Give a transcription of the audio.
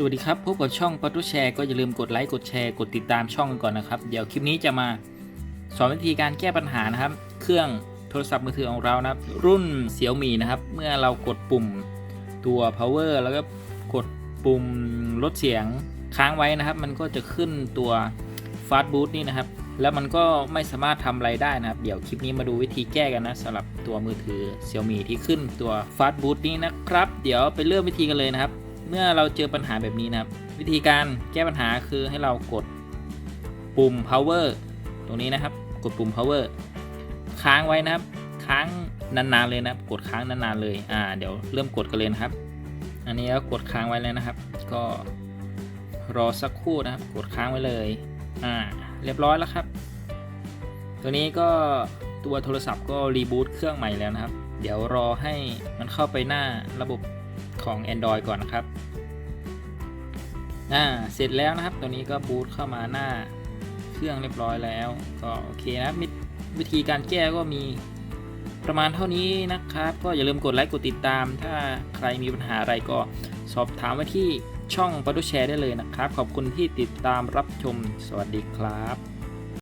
สวัสดีครับ พบกับช่องปัตุแชร์ก็อย่าลืมกดไลค์กดแชร์กดติดตามช่องกันก่อนนะครับ เดี๋ยวคลิปนี้จะมาสอนวิธีการแก้ปัญหานะครับ เครื่องโทรศัพท์มือถือของเรานะครับรุ่นเสี่ยวมีนะครับ เมื่อเรากดปุ่มตัว power แล้วก็กดปุ่มลดเสียงค้างไว้นะครับ มันก็จะขึ้นตัว fast boot นี่นะครับ แล้วมันก็ไม่สามารถทำอะไรได้นะครับ เดี๋ยวคลิปนี้มาดูวิธีแก้กันนะสำหรับตัวมือถือ Xiaomi ที่ขึ้นตัว fast boot นี้นะครับ เดี๋ยวไปเริ่มวิธีกันเลยนะครับ เมื่อเราเจอปัญหาแบบนี้นะครับ วิธีการแก้ปัญหาคือให้เรากดปุ่ม power ตรงนี้นะครับ กดปุ่ม power ค้างไว้นะครับ ค้างนานๆเลยนะครับ กดค้างนานๆเลย อ่า เดี๋ยวเริ่มกดกันเลยนะครับ อันนี้ก็กดค้างไว้แล้วนะครับ ก็รอสักครู่นะครับ กดค้างไว้เลย อ่า เรียบร้อยแล้วครับ ตัวนี้ก็ตัวโทรศัพท์ก็รีบูตเครื่องใหม่แล้วนะครับ เดี๋ยวรอให้มันเข้าไปหน้าระบบ ของ Android ก่อนนะครับอ่าเสร็จแล้วนะครับ ตัวนี้ก็บูตเข้ามาหน้าเครื่องเรียบร้อยแล้ว ก็โอเคนะครับวิวิธีการแก้ก็มีประมาณเท่านี้นะครับ ก็อย่าลืมกดไลค์กดติดตาม ถ้าใครมีปัญหาอะไรก็สอบถามไว้ที่ช่องปัตุแชร์ได้เลยนะครับ ขอบคุณที่ติดตามรับชม สวัสดีครับ